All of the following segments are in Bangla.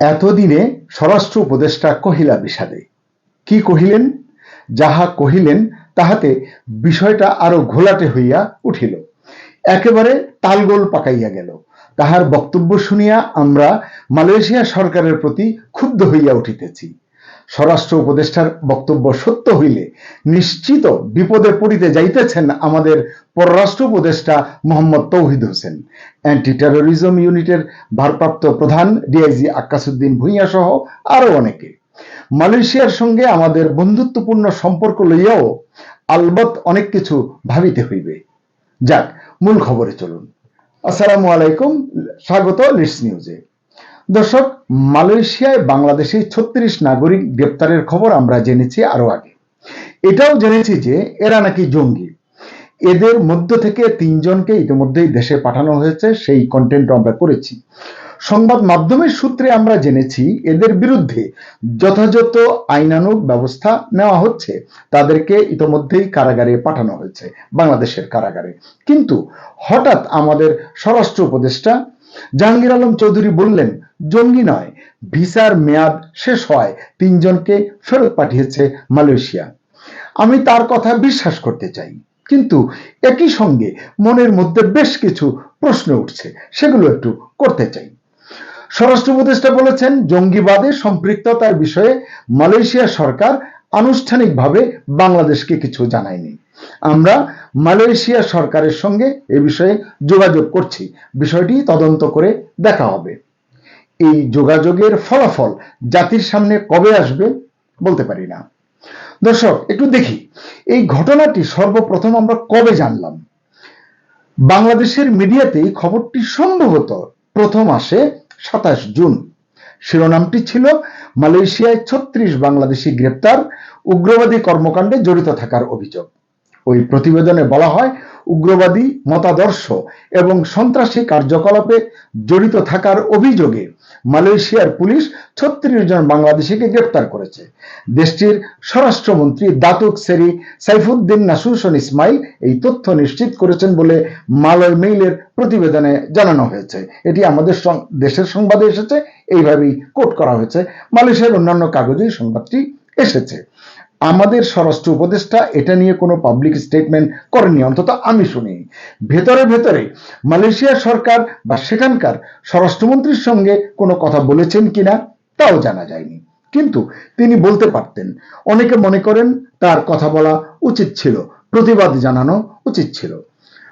এতদিনে স্বরাষ্ট্র উপদেষ্টা কহিলা বিষাদে। কি কহিলেন? যাহা কহিলেন, তাহাতে বিষয়টা আরও ঘোলাটে হইয়া উঠিল। একেবারে তালগোল পাকাইয়া গেল। তাহার বক্তব্য শুনিয়া আমরা মালয়েশিয়া সরকারের প্রতি ক্ষুব্ধ হইয়া উঠিতেছি। স্বরাষ্ট্র উপদেষ্টার বক্তব্য সত্য হইলে নিশ্চিত বিপদে পড়িতে যাইতেছেন আমাদের পররাষ্ট্র উপদেষ্টা মোহাম্মদ তৌহিদ হোসেন। অ্যান্টি টেরোরিজম ইউনিটের ভারপ্রাপ্ত প্রধান ডিআইজি আক্কাসুদ্দিন ভূঁইয়া সহ আরও অনেকে। মালয়েশিয়ার সঙ্গে আমাদের বন্ধুত্বপূর্ণ সম্পর্ক লইয়াও আলবত অনেক কিছু ভাবিতে হইবে। যাক, মূল খবরে চলুন। আসসালামু আলাইকুম, স্বাগত লিডস নিউজে। দর্শক, মালয়েশিয়ায় বাংলাদেশি ছত্রিশ নাগরিক গ্রেপ্তারের খবর আমরা জেনেছি আরও আগে। এটাও জেনেছি যে এরা নাকি জঙ্গি। এদের মধ্য থেকে তিনজনকে ইতিমধ্যেই দেশে পাঠানো হয়েছে, সেই কন্টেন্ট আমরা করেছি। সংবাদ মাধ্যমের সূত্রে আমরা জেনেছি, এদের বিরুদ্ধে যথাযথ আইনানুগ ব্যবস্থা নেওয়া হচ্ছে। তাদেরকে ইতোমধ্যেই কারাগারে পাঠানো হয়েছে, বাংলাদেশের কারাগারে। কিন্তু হঠাৎ আমাদের স্বরাষ্ট্র উপদেষ্টা জাহাঙ্গীর আলম চৌধুরী বললেন, জঙ্গি নয়, ভিসার মেয়াদ শেষ হয়, তিনজনকে ফেরত পাঠিয়েছে মালয়েশিয়া। আমি তার কথা বিশ্বাস করতে চাই। কিন্তু একই সঙ্গে মনের মধ্যে বেশ কিছু প্রশ্ন উঠছে, সেগুলো একটু করতে চাই। স্বরাষ্ট্র উপদেষ্টা বলেছেন, জঙ্গিবাদে সম্পৃক্ততার বিষয়ে মালয়েশিয়া সরকার আনুষ্ঠানিকভাবে বাংলাদেশকে কিছু জানায়নি। আমরা মালয়েশিয়া সরকারের সঙ্গে এ বিষয়ে যোগাযোগ করছি। বিষয়টি তদন্ত করে দেখা হবে। এই যোগাযোগের ফলাফল জাতির সামনে কবে আসবে বলতে পারি না। দর্শক, একটু দেখি। এই ঘটনাটি সর্বপ্রথম আমরা কবে জানলাম? বাংলাদেশের মিডিয়াতেই খবরটি সম্ভবত প্রথম আসে সাতাশ জুন। শিরোনামটি ছিল, মালয়েশিয়ায় ছত্রিশ বাংলাদেশি গ্রেপ্তার, উগ্রবাদী কর্মকাণ্ডে জড়িত থাকার অভিযোগ। ওই প্রতিবেদনে বলা হয়, উগ্রবাদী মতাদর্শ এবং সন্ত্রাসী কার্যকলাপে জড়িত থাকার অভিযোগে মালয়েশিয়ার পুলিশ ছত্রিশ জন বাংলাদেশিকে গ্রেপ্তার করেছে। দেশটির স্বরাষ্ট্রমন্ত্রী দাতুক সেরি সাইফুদ্দিন নাসুসন ইসমাইল এই তথ্য নিশ্চিত করেছেন বলে মালয় মেইলের প্রতিবেদনে জানানো হয়েছে। এটি আমাদের দেশের সংবাদে এসেছে, এইভাবেই কোট করা হয়েছে। মালয়েশিয়ার অন্যান্য কাগজেই সংবাদটি এসেছে। আমাদের স্বরাষ্ট্র উপদেষ্টা এটা নিয়ে কোনো পাবলিক স্টেটমেন্ট করেনি অন্তত আমি শুনি। ভেতরে ভেতরে মালয়েশিয়া সরকার বা সেখানকার স্বরাষ্ট্রমন্ত্রীর সঙ্গে কোনো কথা বলেছেন কিনা তাও জানা যায়নি। কিন্তু তিনি বলতে পারতেন, অনেকে মনে করেন তার কথা বলা উচিত ছিল, প্রতিবাদ জানানো উচিত ছিল।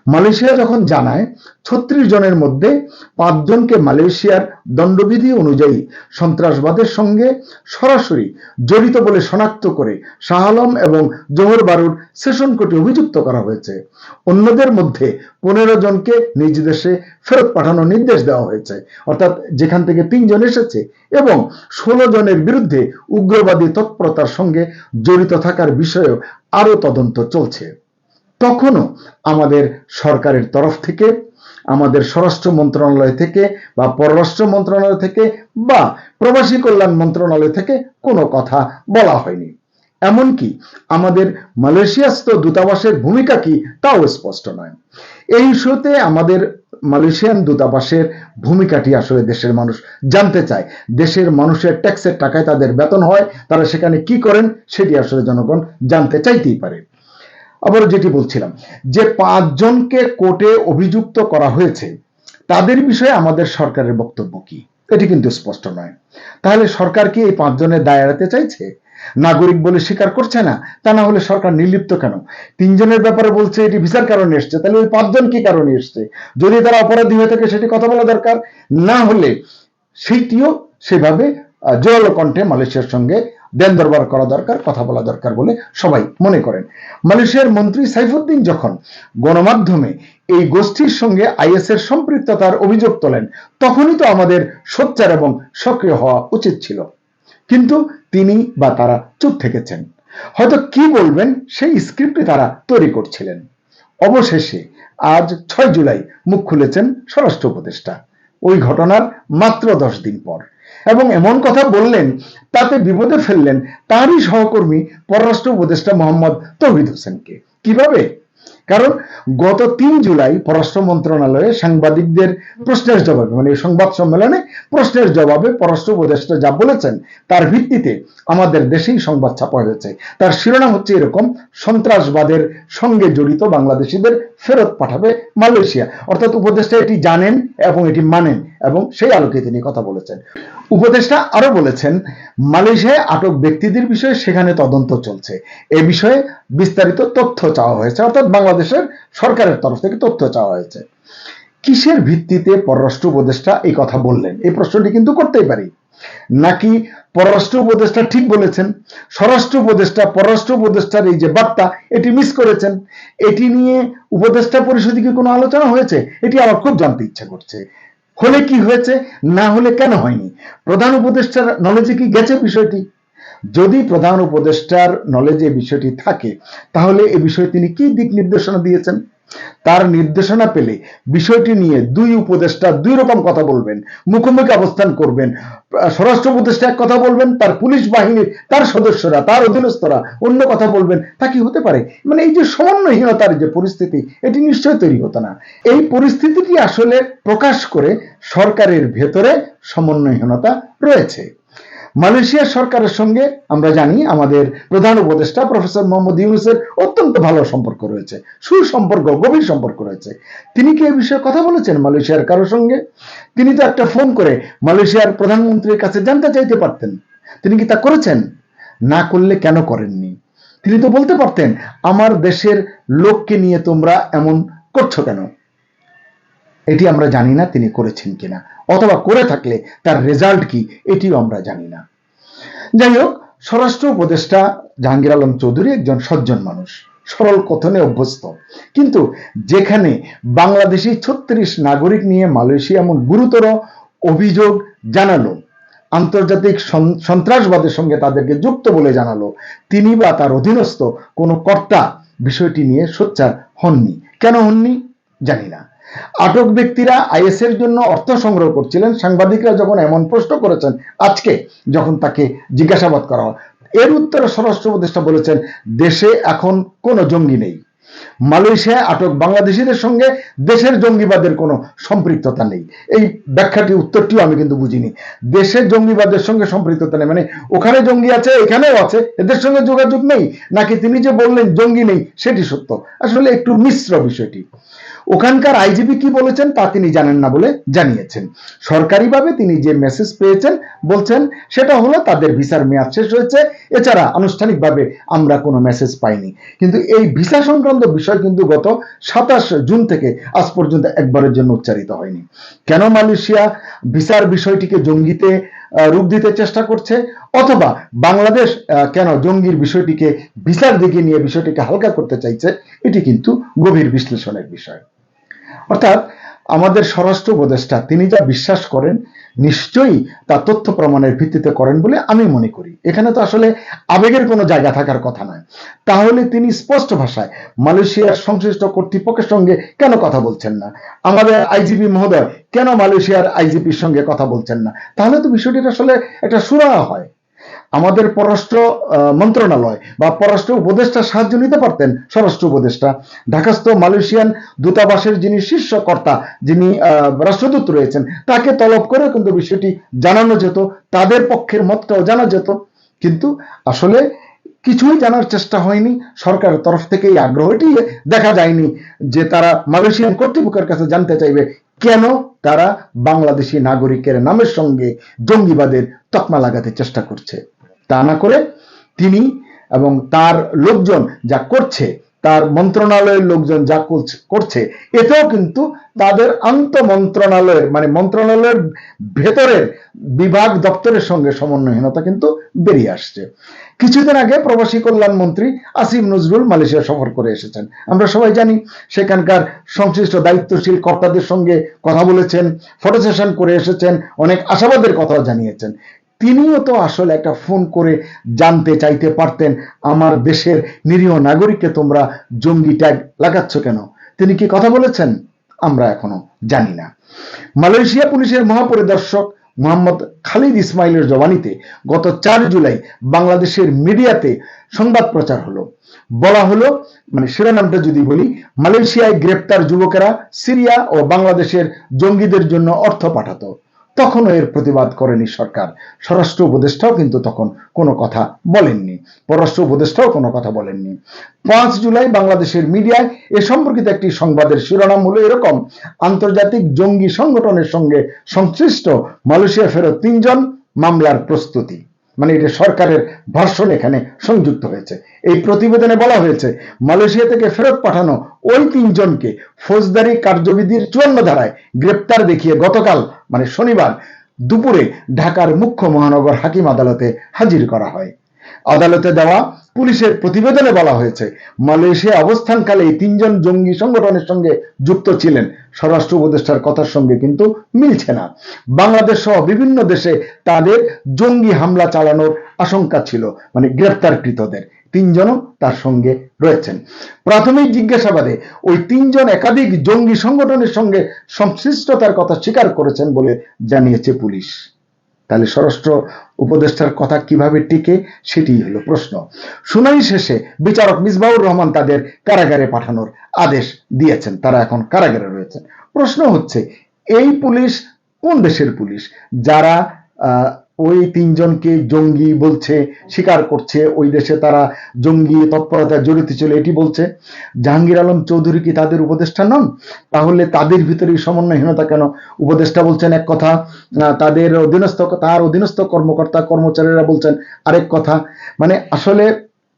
মালয়েশিয়া যখন জানায়, ছত্রিশ জনের মধ্যে পাঁচজনকে মালয়েশিয়ার দণ্ডবিধি অনুযায়ী সন্ত্রাসবাদের সঙ্গে সরাসরি জড়িত বলে শনাক্ত করে শাহ আলম এবং জোহর বারুর সেশন কোর্টে অভিযুক্ত করা হয়েছে। অন্যদের মধ্যে পনেরো জনকে নিজ দেশে ফেরত পাঠানোর নির্দেশ দেওয়া হয়েছে। অর্থাৎ যেখান থেকে তিনজন এসেছে এবং ষোলো জনের বিরুদ্ধে উগ্রবাদী তৎপরতার সঙ্গে জড়িত থাকার বিষয়েও আরও তদন্ত চলছে। তখনও আমাদের সরকারের তরফ থেকে, আমাদের স্বরাষ্ট্র মন্ত্রণালয় থেকে বা পররাষ্ট্র মন্ত্রণালয় থেকে বা প্রবাসী কল্যাণ মন্ত্রণালয় থেকে কোনো কথা বলা হয়নি। এমনকি আমাদের মালয়েশিয়াস্থ দূতাবাসের ভূমিকা কি তাও স্পষ্ট নয়। এই ইস্যুতে আমাদের মালয়েশিয়ান দূতাবাসের ভূমিকাটি আসলে দেশের মানুষ জানতে চায়। দেশের মানুষের ট্যাক্সের টাকায় তাদের বেতন হয়, তারা সেখানে কি করেন সেটি আসলে জনগণ জানতে চাইতেই পারে। আবার যেটি বলছিলাম, যে পাঁচজনকে কোর্টে অভিযুক্ত করা হয়েছে, তাদের বিষয়ে আমাদের সরকারের বক্তব্য কি? এটি কিন্তু স্পষ্ট নয়। তাহলে সরকার কি এই পাঁচজনের দায় এড়াতে চাইছে? নাগরিক বলে স্বীকার করছে না? তা না হলে সরকার নির্লিপ্ত কেন? তিনজনের ব্যাপারে বলছে এটি ভিসার কারণে এসছে, তাহলে ওই পাঁচজন কি কারণে এসছে? যদি তারা অপরাধী হয়ে থাকে, সেটি কথা বলা দরকার। না হলে সেইটিও সেভাবে জোরালো কণ্ঠে মালয়েশিয়ার সঙ্গে দেন দরবার করা দরকার, কথা বলা দরকার বলে সবাই মনে করেন। মালয়েশিয়ার মন্ত্রী সাইফুদ্দিন যখন গণমাধ্যমে এই গোষ্ঠীর সঙ্গে আইএস এর সম্পৃক্ততার অভিযোগ তোলেন, তখনই তো আমাদের সোচ্চার এবং সক্রিয় হওয়া উচিত ছিল। কিন্তু তিনি বা তারা চুপ থেকেছেন। হয়তো কি বলবেন, সেই স্ক্রিপ্টে তারা তৈরি করছিলেন। অবশেষে আজ ছয় জুলাই মুখ খুলেছেন স্বরাষ্ট্র উপদেষ্টা। ওই ঘটনার মাত্র দশ দিন পর। এবং এমন কথা বললেন, তাতে বিপদে ফেললেন তারই সহকর্মী পররাষ্ট্র উপদেষ্টা মোহাম্মদ তৌহিদ হোসেনকে। কীভাবে? কারণ গত তিন জুলাই পররাষ্ট্র মন্ত্রণালয়ে সাংবাদিকদের প্রশ্নের জবাবে মানে সংবাদ সম্মেলনে প্রশ্নের জবাবে পররাষ্ট্র উপদেষ্টা যা বলেছেন, তার ভিত্তিতে আমাদের দেশেই সংবাদ ছাপা হয়েছে। তার শিরোনাম হচ্ছে এরকম, সন্ত্রাসবাদের সঙ্গে জড়িত বাংলাদেশিদের ফেরত পাঠাবে মালয়েশিয়া। অর্থাৎ উপদেষ্টা এটি জানেন এবং এটি মানেন এবং সেই আলোকে তিনি কথা বলেছেন। উপদেষ্টা আরও বলেছেন, মালয়েশিয়ায় আটক ব্যক্তিদের বিষয়ে সেখানে তদন্ত চলছে। এ বিষয়ে বিস্তারিত তথ্য চাওয়া হয়েছে। অর্থাৎ বাংলাদেশের সরকারের তরফ থেকে তথ্য চাওয়া হয়েছে। কিসের ভিত্তিতে পররাষ্ট্র উপদেষ্টা এই কথা বললেন? এই প্রশ্নটি কিন্তু করতেই পারি। নাকি পররাষ্ট্র উপদেষ্টা ঠিক বলেছেন? স্বরাষ্ট্র উপদেষ্টা, পররাষ্ট্র উপদেষ্টার এই যে বার্তা, এটি মিস করেছেন। এটি নিয়ে উপদেষ্টা পরিষদে কি কোনো আলোচনা হয়েছে? এটি আমার খুব জানতে ইচ্ছা করছে। হলে কি হয়েছে? না হলে কেন হয়নি? প্রধান উপদেষ্টার নলেজে কি গেছে বিষয়টি? যদি প্রধান উপদেষ্টার নলেজে বিষয়টি থাকে, তাহলে এ বিষয়ে তিনি কি দিক নির্দেশনা দিয়েছেন? তার নির্দেশনা পেলে বিষয়টি নিয়ে দুই উপদেষ্টা দুই রকম কথা বলবেন, মুখোমুখি অবস্থান করবেন, স্বরাষ্ট্র উপদেষ্টা এক কথা বলবেন, তার পুলিশ বাহিনীর, তার সদস্যরা, তার অধীনস্থরা অন্য কথা বলবেন, তা কি হতে পারে? মানে এই যে সমন্বয়হীনতার যে পরিস্থিতি, এটি নিশ্চয় তৈরি হতো না। এই পরিস্থিতিটি আসলে প্রকাশ করে সরকারের ভেতরে সমন্বয়হীনতা রয়েছে। মালয়েশিয়া সরকারের সঙ্গে আমরা জানি আমাদের প্রধান উপদেষ্টা প্রফেসর মোহাম্মদ ইউনুসের অত্যন্ত ভালো সম্পর্ক রয়েছে, সুসম্পর্ক, গভীর সম্পর্ক রয়েছে। তিনি কি এ বিষয়ে কথা বলেছেন মালয়েশিয়ার কারোর সঙ্গে? তিনি তো একটা ফোন করে মালয়েশিয়ার প্রধানমন্ত্রীর কাছে জানতে চাইতে পারতেন। তিনি কি তা করেছেন? না করলে কেন করেননি? তিনি তো বলতে পারতেন, আমার দেশের লোককে নিয়ে তোমরা এমন করছ কেন? এটি আমরা জানি না তিনি করেছেন কিনা, অথবা করে থাকলে তার রেজাল্ট কি, এটিও আমরা জানি না। যাই হোক, স্বরাষ্ট্র উপদেষ্টা জাহাঙ্গীর আলম চৌধুরী একজন সজ্জন মানুষ, সরল কথনে অভ্যস্ত। কিন্তু যেখানে বাংলাদেশি ছত্রিশ নাগরিক নিয়ে মালয়েশিয়া এমন গুরুতর অভিযোগ জানালো, আন্তর্জাতিক সন্ত্রাসবাদের সঙ্গে তাদেরকে যুক্ত বলে জানালো, তিনি বা তার অধীনস্থ কোনো কর্তা বিষয়টি নিয়ে সোচ্চার হননি। কেন হননি? জানি না। আটক ব্যক্তিরা আইএস এর জন্য অর্থ সংগ্রহ করছিলেন। সাংবাদিকরা যখন এমন প্রশ্ন করেছেন, আজকে যখন তাকে জিজ্ঞাসাবাদ করা হয়, এর উত্তরে স্বরাষ্ট্র উপদেষ্টা বলেছেন, দেশে এখন কোনো জঙ্গি নেই। মালয়েশিয়ায় আটক বাংলাদেশিদের সঙ্গে দেশের জঙ্গিবাদের কোনো সম্পৃক্ততা নেই। এই ব্যাখ্যাটি, উত্তরটিও আমি কিন্তু বুঝিনি। দেশের জঙ্গিবাদের সঙ্গে সম্পৃক্ততা নেই মানে ওখানে জঙ্গি আছে, এখানেও আছে, এদের সঙ্গে যোগাযোগ নেই, নাকি তিনি যে বললেন জঙ্গি নেই, সেটি সত্য? আসলে একটু মিশ্র বিষয়টি। ওখানকার আইজিপি কি বলেছেন তা তিনি জানেন না বলে জানিয়েছেন। সরকারিভাবে তিনি যে মেসেজ পেয়েছেন, বলছেন, সেটা হলো তাদের ভিসার মেয়াদ শেষ হয়েছে, এছাড়া আনুষ্ঠানিকভাবে আমরা কোনো মেসেজ পাইনি। কিন্তু এই ভিসা সংক্রান্ত বিষয় কিন্তু গত সাতাশ জুন থেকে আজ পর্যন্ত একবারের জন্য উচ্চারিত হয়নি। কেন মালয়েশিয়া ভিসার বিষয়টিকে জঙ্গিতে রূপ দিতে চেষ্টা করছে অথবা বাংলাদেশ কেন জঙ্গির বিষয়টিকে ভিসার দিকে নিয়ে বিষয়টিকে হালকা করতে চাইছে, এটি কিন্তু গভীর বিশ্লেষণের বিষয়। অর্থাৎ আমাদের স্বরাষ্ট্র উপদেষ্টা, তিনি যা বিশ্বাস করেন, নিশ্চয়ই তা তথ্য প্রমাণের ভিত্তিতে করেন বলে আমি মনে করি। এখানে তো আসলে আবেগের কোনো জায়গা থাকার কথা নয়। তাহলে তিনি স্পষ্ট ভাষায় মালয়েশিয়ার সংশ্লিষ্ট কর্তৃপক্ষের সঙ্গে কেন কথা বলছেন না? আমাদের আইজিপি মহোদয়, কেন মালয়েশিয়ার আইজিপির সঙ্গে কথা বলছেন না? তাহলে তো বিষয়টির আসলে একটা সুরাহা হয়। আমাদের পররাষ্ট্র মন্ত্রণালয় বা পররাষ্ট্র উপদেষ্টা সাহায্য নিতে পারতেন স্বরাষ্ট্র উপদেষ্টা। ঢাকাস্থ মালয়েশিয়ান দূতাবাসের যিনি শীর্ষ কর্তা, যিনি রাষ্ট্রদূত রয়েছেন, তাকে তলব করে কিন্তু বিষয়টি জানানো যেত, তাদের পক্ষের মতটাও জানা যেত। কিন্তু আসলে কিছুই জানার চেষ্টা হয়নি, সরকারের তরফ থেকে এই আগ্রহটি দেখা যায়নি যে তারা মালয়েশিয়ান কর্তৃপক্ষের কাছে জানতে চাইবে কেন তারা বাংলাদেশি নাগরিকের নামের সঙ্গে জঙ্গিবাদের তকমা লাগাতে চেষ্টা করছে। তা না করে তিনি এবং তার লোকজন যা করছে, তার মন্ত্রণালয়ের লোকজন যা করছে- এতেও কিন্তু তাদের আন্ত মন্ত্রণালয়ের মানে মন্ত্রণালয়ের ভেতরের বিভাগ দপ্তরের সঙ্গে সমন্বয়হীনতা কিন্তু বেরিয়ে আসছে। কিছুদিন আগে প্রবাসী কল্যাণ মন্ত্রী আসিম নজরুল মালয়েশিয়া সফর করে এসেছেন। আমরা সবাই জানি সেখানকার সংশ্লিষ্ট দায়িত্বশীল কর্তাদের সঙ্গে কথা বলেছেন, ফটো সেশন করে এসেছেন, অনেক আশাবাদের কথা জানিয়েছেন। তিনিও তো আসলে একটা ফোন করে জানতে চাইতে পারতেন, আমার দেশের নিরীহ নাগরিককে তোমরা জঙ্গি ট্যাগ লাগাচ্ছ কেন? তিনি কি কথা বলেছেন? আমরা এখনও জানি না। মালয়েশিয়া পুলিশের মহাপরিদর্শক মোহাম্মদ খালিদ ইসমাইলের জবানিতে গত চার জুলাই বাংলাদেশের মিডিয়াতে সংবাদ প্রচার হলো। বলা হলো মানে শিরোনামটা যদি বলি, মালয়েশিয়ায় গ্রেপ্তার যুবকেরা সিরিয়া ও বাংলাদেশের জঙ্গিদের জন্য অর্থ পাঠাতো। তখনও এর প্রতিবাদ করেনি সরকার। স্বরাষ্ট্র উপদেষ্টাও কিন্তু তখন কোনো কথা বলেননি। পররাষ্ট্র উপদেষ্টাও কোনো কথা বলেননি। পাঁচ জুলাই বাংলাদেশের মিডিয়ায় এ সম্পর্কিত একটি সংবাদের শিরোনাম হলো এরকম, আন্তর্জাতিক জঙ্গি সংগঠনের সঙ্গে সংশ্লিষ্ট মালয়েশিয়া ফেরত তিনজন, মামলার প্রস্তুতি। মানে এটা সরকারের ভার্সন এখানে সংযুক্ত হয়েছে। এই প্রতিবেদনে বলা হয়েছে, মালয়েশিয়া থেকে ফেরত পাঠানো ওই তিনজনকে ফৌজদারি কার্যবিধির চুয়ান্ন ধারায় গ্রেপ্তার দেখিয়ে গতকাল মানে শনিবার, দুপুরে ঢাকার মুখ্য মহানগর হাকিম আদালতে হাজির করা হয়। আদালতে দেওয়া পুলিশের প্রতিবেদনে বলা হয়েছে, মালয়েশিয়া অবস্থানকালে এই তিনজন জঙ্গি সংগঠনের সঙ্গে যুক্ত ছিলেন। স্বরাষ্ট্র উপদেষ্টার কথার সঙ্গে কিন্তু মিলছে না। বাংলাদেশ সহ বিভিন্ন দেশে তাদের জঙ্গি হামলা চালানোর আশঙ্কা ছিল মানে গ্রেপ্তারকৃতদের। তিনজনও তার সঙ্গে রয়েছেন। প্রাথমিক জিজ্ঞাসাবাদে ওই তিনজন একাধিক জঙ্গি সংগঠনের সঙ্গে সংশ্লিষ্টতার কথা স্বীকার করেছেন বলে জানিয়েছে পুলিশ। তাহলে স্বরাষ্ট্র উপদেষ্টার কথা কীভাবে টিকে সেটিই হলো প্রশ্ন। শুনানি শেষে বিচারক মিসবাউর রহমান তাদের কারাগারে পাঠানোর আদেশ দিয়েছেন। তারা এখন কারাগারে রয়েছেন। প্রশ্ন হচ্ছে, এই পুলিশ কোন দেশের পুলিশ? যারা ওই তিনজনকে জঙ্গি বলছে স্বীকার করছে। ওই দেশে তারা জঙ্গি তৎপরতায় জড়িত ছিল, এটি বলছে, জাহাঙ্গীর আলম চৌধুরী কি তাদের উপদেষ্টা নন? তাহলে তাদের ভিতরে সমন্বয়হীনতা কেন? উপদেষ্টা বলছেন এক কথা তাদের অধীনস্থ, তার অধীনস্থ কর্মকর্তা, কর্মচারীরা বলছেন আরেক কথা। মানে আসলে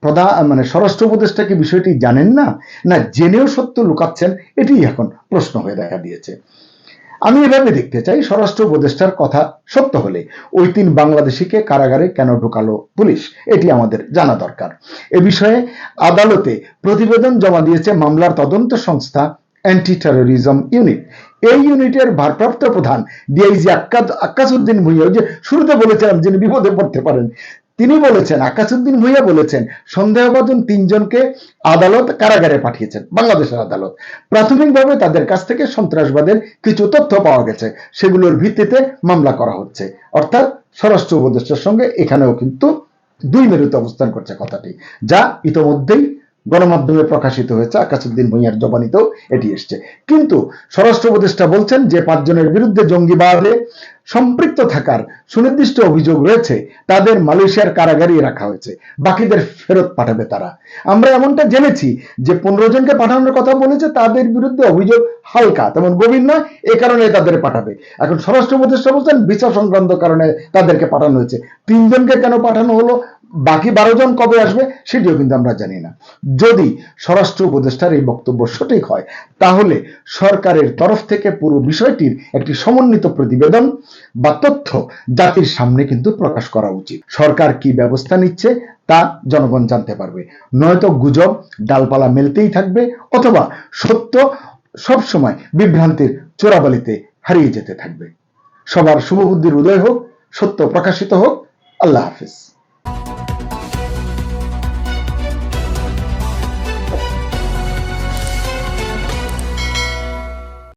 প্রধান মানে স্বরাষ্ট্র উপদেষ্টা কি বিষয়টি জানেন না? না, জেনেও সত্য লুকাচ্ছেন? এটি এখন প্রশ্ন হয়ে দেখা দিয়েছে। আমি এভাবে দেখতে চাই স্বরাষ্ট্র উপদেষ্টার কথা সত্য হলে। ওই তিন বাংলাদেশিকে কারাগারে কেন ঢোকালো পুলিশ? এটি আমাদের জানা দরকার। এ বিষয়ে আদালতে প্রতিবেদন জমা দিয়েছে মামলার তদন্ত সংস্থা অ্যান্টি টেরোরিজম ইউনিট এই ইউনিটের ভারপ্রাপ্ত প্রধান ডিআইজি আক্কাস আক্কাসুদ্দিন ভুইয়া যে শুরুতে বলেছিলাম যিনি বিপদে পড়তে পারেন তিনি বলেছেন আকাশুদ্দিন ভুইয়া বলেছেন, সন্দেহভাজন তিনজনকে আদালত কারাগারে পাঠিয়েছেন, বাংলাদেশের আদালত। প্রাথমিকভাবে তাদের কাছ থেকে সন্ত্রাসবাদের কিছু তথ্য পাওয়া গেছে, সেগুলোর ভিত্তিতে মামলা করা হচ্ছে। অর্থাৎ স্বরাষ্ট্র উপদেষ্টার সঙ্গে এখানেও কিন্তু দুই মেরুতে অবস্থান করছে কথাটি, যা ইতোমধ্যেই গণমাধ্যমে প্রকাশিত হয়েছে আকাশুদ্দিন ভুঁইয়ার জবানিতেও এটি এসছে। কিন্তু স্বরাষ্ট্র উপদেষ্টা বলছেন, যে পাঁচজনের বিরুদ্ধে জঙ্গিবাদে সম্পৃক্ত থাকার সুনির্দিষ্ট অভিযোগ রয়েছে। তাদের মালয়েশিয়ার কারাগারে রাখা হয়েছে। বাকিদের ফেরত পাঠাবে তারা। আমরা এমনটা জেনেছি যে পনেরো জনকে পাঠানোর কথা বলেছে, তাদের বিরুদ্ধে অভিযোগ হালকা, তেমন গভীর নয়। এ কারণে তাদের পাঠাবে। এখন স্বরাষ্ট্র উপদেষ্টা বলছেন বিচার সংক্রান্ত কারণে তাদেরকে পাঠানো হয়েছে। তিনজনকে কেন পাঠানো হলো? বাকি বারো জন কবে আসবে সেটিও কিন্তু আমরা জানি না। যদি স্বরাষ্ট্র উপদেষ্টার এই বক্তব্য সঠিক হয়, তাহলে সরকারের তরফ থেকে পুরো বিষয়টির একটি সমন্বিত প্রতিবেদন বা তথ্য জাতির সামনে কিন্তু প্রকাশ করা উচিত। সরকার কি ব্যবস্থা নিচ্ছে তা জনগণ জানতে পারবে। নয়তো গুজব ডালপালা মেলতেই থাকবে অথবা সত্য সবসময় বিভ্রান্তির চোরাবালিতে হারিয়ে যেতে থাকবে। সবার শুভবুদ্ধির উদয় হোক, সত্য প্রকাশিত হোক। আল্লাহ হাফিজ।